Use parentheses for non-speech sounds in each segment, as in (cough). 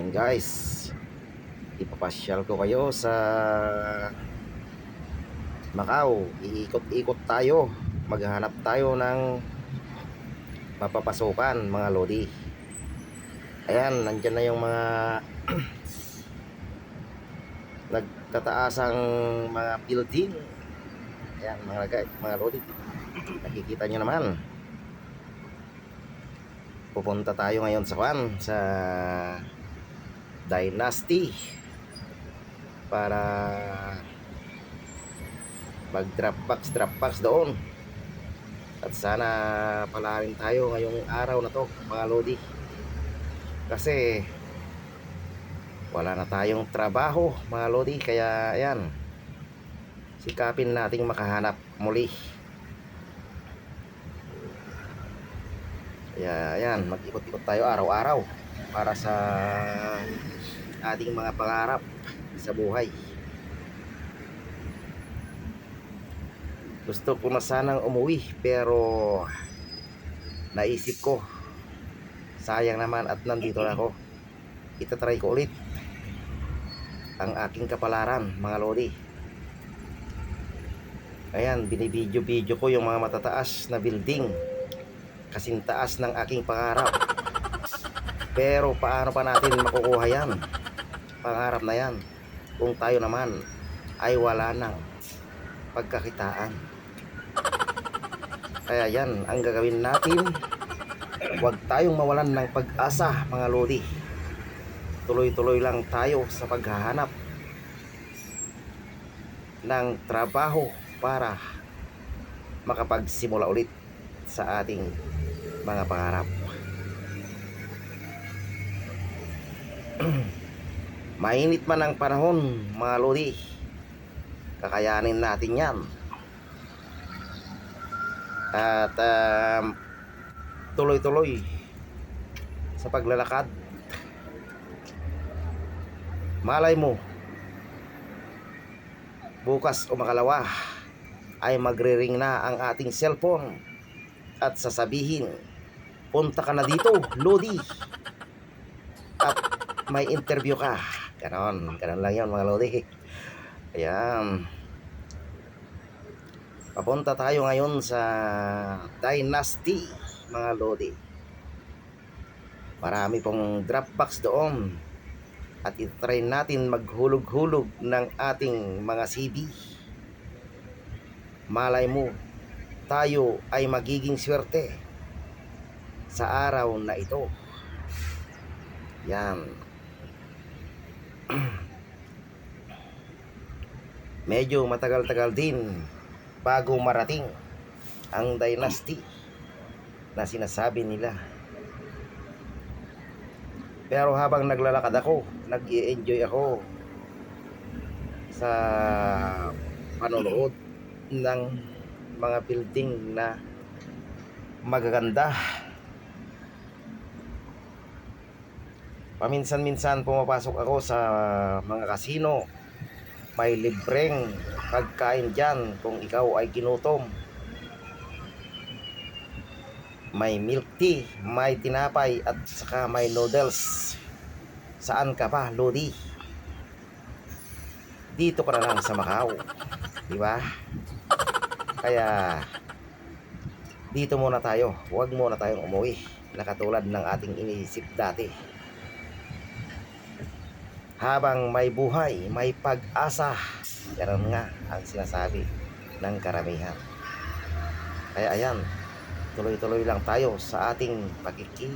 Ayan guys, ipapasyal ko kayo sa Macau. Iikot-ikot tayo. Maghanap tayo ng mapapasukan mga lodi. Ayan, nandyan na yung mga (clears throat) nagtataasang mga building. Ayan, mga mga lodi. Nakikita nyo naman. Pupunta tayo ngayon sa Kwan, sa Dynasty. Para mag drop box drop doon. At sana palarin tayo ngayong araw na to mga lodi. Kasi wala na tayong trabaho mga lodi. Kaya ayan. Sikapin nating makahanap muli. Kaya ayan. Mag-ikot-ikot tayo araw-araw para sa ating mga pangarap sa buhay. Gusto ko na sanang umuwi pero naisip ko sayang naman at nandito na ako. Itatry ko ulit ang aking kapalaran mga lodi. Ayan, binibidyo-video ko yung mga matataas na building kasing taas ng aking pangarap. Pero paano pa natin makukuha yan? Pangarap na yan. Kung tayo naman ay wala nang pagkakitaan. Kaya yan ang gagawin natin. Huwag tayong mawalan ng pag-asa mga lodi. Tuloy-tuloy lang tayo sa paghahanap ng trabaho para makapagsimula ulit sa ating mga pangarap. (clears throat) Mainit man ang panahon, mga lodi. Kakayanin natin yan. At um, tuloy-tuloy sa paglalakad. Malay mo, bukas o makalawa ay magre-ring na ang ating cellphone at sasabihin, punta ka na dito, Lodi. At may interview ka. Ganon, ganon lang yun mga Lodi. Ayan. Papunta tayo ngayon sa Dynasty, mga Lodi. Marami pong drop box doon. At itry natin maghulog-hulog ng ating mga CV. Malay mo, tayo ay magiging swerte sa araw na ito. Yan. (clears throat) Medyo matagal-tagal din bago marating ang dynasty na sinasabi nila. Pero habang naglalakad ako, nag enjoy ako sa panonood ng mga building na magaganda. Paminsan-minsan pumapasok ako sa mga kasino. May libreng pagkain dyan kung ikaw ay ginutom. May milk tea, may tinapay at saka may noodles. Saan ka pa, Lodi? Dito ka na lang sa Macau. Di ba? Kaya dito muna tayo. Huwag muna tayong umuwi na katulad ng ating iniisip dati. Habang may buhay, may pag-asa. Ganun nga ang sinasabi ng karamihan. Kaya ayan, tuloy-tuloy lang tayo sa ating pagkiki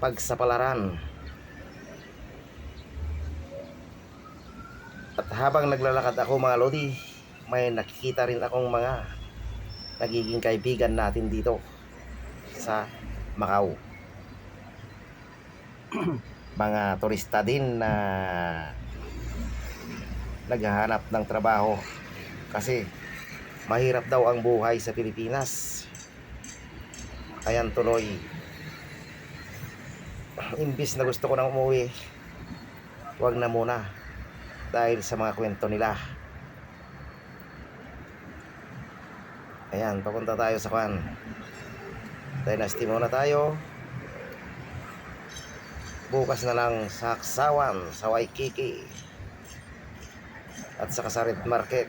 pagsapalaran. At habang naglalakad ako mga lodi, may nakikita rin akong mga nagiging kaibigan natin dito sa Macau. (clears throat) mga turista din na naghahanap ng trabaho kasi mahirap daw ang buhay sa Pilipinas. Ayan tuloy. (clears throat) Imbis na gusto ko nang umuwi, wag na muna dahil sa mga kwento nila. Ayan, papunta tayo sa kwan. Dynasty muna tayo. Bukas na lang sa Aksawan, sa Waikiki at sa Kasarit Market.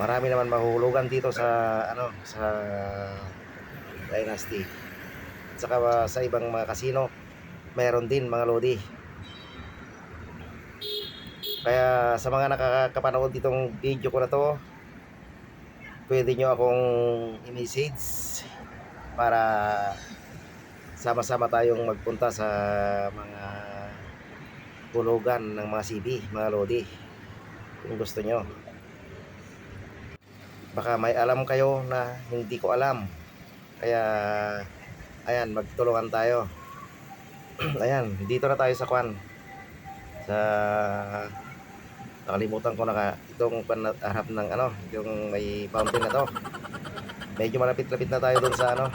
Marami naman mahulugan dito sa ano sa Dynasty. At saka uh, sa ibang mga kasino meron din mga lodi. Kaya sa mga nakakapanood ditong video ko na to pwede nyo akong i-message para sama-sama tayong magpunta sa mga hulugan ng mga CB, mga lodi. Kung gusto nyo. Baka may alam kayo na hindi ko alam. Kaya ayan magtulungan tayo. (clears throat) Ayan dito na tayo sa kwan. Sa nakalimutan ko na ka itong harap ng ano yung may fountain na to. Medyo malapit-lapit na tayo dun sa ano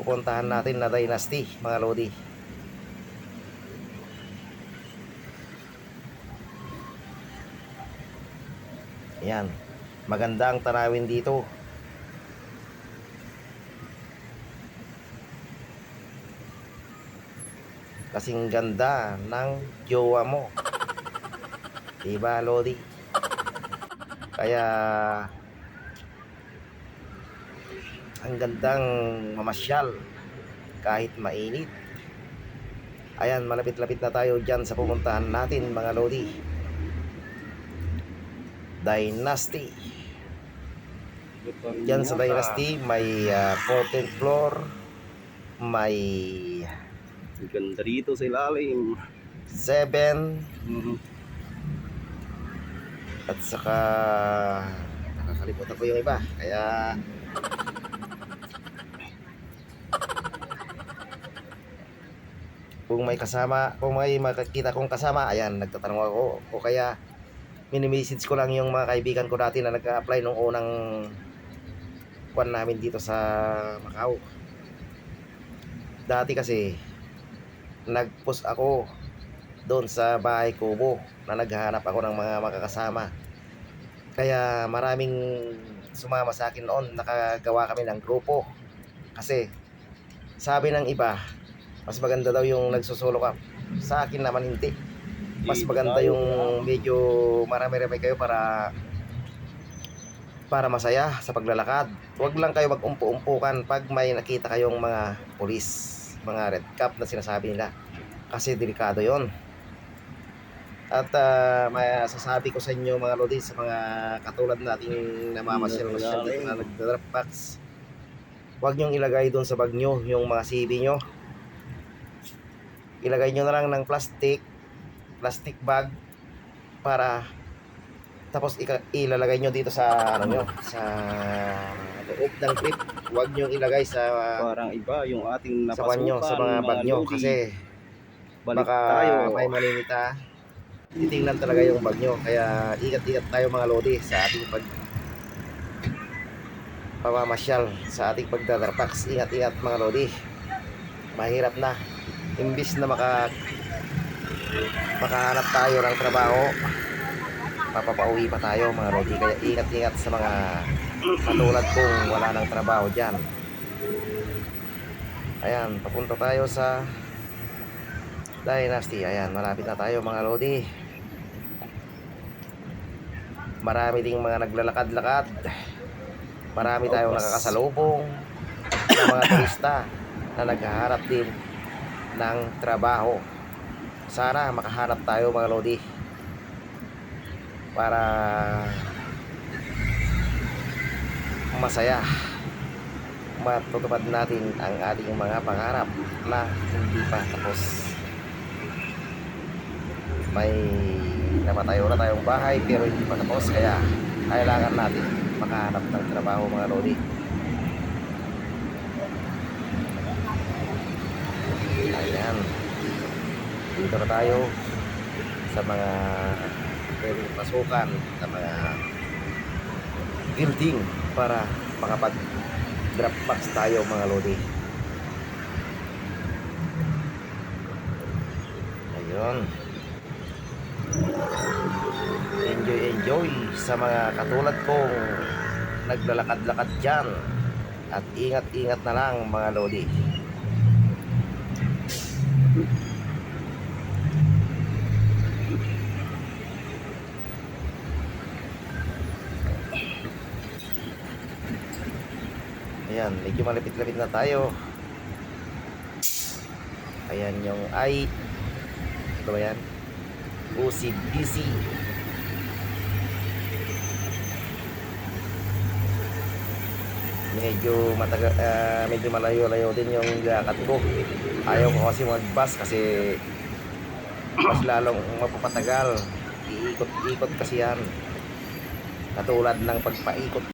pupuntahan natin na dynasty mga lodi Ayan. Maganda ang tanawin dito. Kasing ganda ng jowa mo. Diba, Lodi? Kaya ang gandang mamasyal kahit mainit. Ayan, malapit-lapit na tayo dyan sa pupuntahan natin mga Lodi. Dynasty. Diyan sa Dynasty may uh, 14th floor, may ganda dito sa ilalim. 7 Mhm. at saka nakakalimutan ko yung iba. Kaya kung may kasama, kung may makikita kong kasama, ayan, nagtatanong ako. O kaya, mini-message ko lang yung mga kaibigan ko dati na nag-apply nung unang kwan namin dito sa Macau. Dati kasi, nag-post ako doon sa bahay kubo na naghahanap ako ng mga makakasama. Kaya maraming sumama sa akin noon, nakagawa kami ng grupo. Kasi sabi ng iba, mas maganda daw yung nagsusolo ka. Sa akin naman hindi. Mas maganda yung medyo marami-rami kayo para para masaya sa paglalakad. Huwag lang kayo mag-umpo-umpukan pag may nakita kayong mga pulis, mga red cap na sinasabi nila. Kasi delikado yon. At uh, may sasabi ko sa inyo mga lodi sa mga katulad nating namamasyal-masyal dito na nagda-drop packs. Huwag niyong ilagay doon sa bag nyo yung mga CV nyo. Ilagay nyo na lang ng plastic, plastic bag para tapos ilalagay nyo dito sa ano nyo, sa loob ng clip. Huwag nyo ilagay sa Parang iba yung ating sa napasukan. nyo, sa mga bag nyo kasi Balik baka tayo. may maninita titingnan talaga yung bag nyo kaya ingat-ingat tayo mga lodi sa ating pag pamamasyal sa ating pagdadarpax ingat-ingat mga lodi mahirap na imbis na maka makahanap tayo ng trabaho papapauwi pa tayo mga lodi kaya ingat-ingat sa mga katulad kong wala ng trabaho dyan ayan papunta tayo sa Dynasty. Ayan, malapit na tayo mga Lodi. Marami ding mga naglalakad-lakad. Marami tayong nakakasalubong ng mga turista na naghaharap din ng trabaho. Sana makahanap tayo mga Lodi. Para masaya matutupad natin ang ating mga pangarap na hindi pa tapos. May napatayo na tayong bahay pero hindi pa tapos kaya kailangan natin makahanap ng trabaho mga lodi ayan. Dito na tayo sa mga pwedeng pasukan sa mga building para makapag drop box tayo mga lodi. Ayun. Enjoy enjoy sa mga katulad kong naglalakad-lakad dyan. At ingat-ingat na lang mga lodi Ayan, medyo malapit-lapit na tayo. Ayan yung I. Ano ba yan? OCBC. Medyo mataga, ah, medyo malayo-layo din yung lakad ko. Ayaw ko kasi mag-bus kasi mas lalong mapapatagal. Iikot-ikot kasi yan. Katulad ng pagpaikot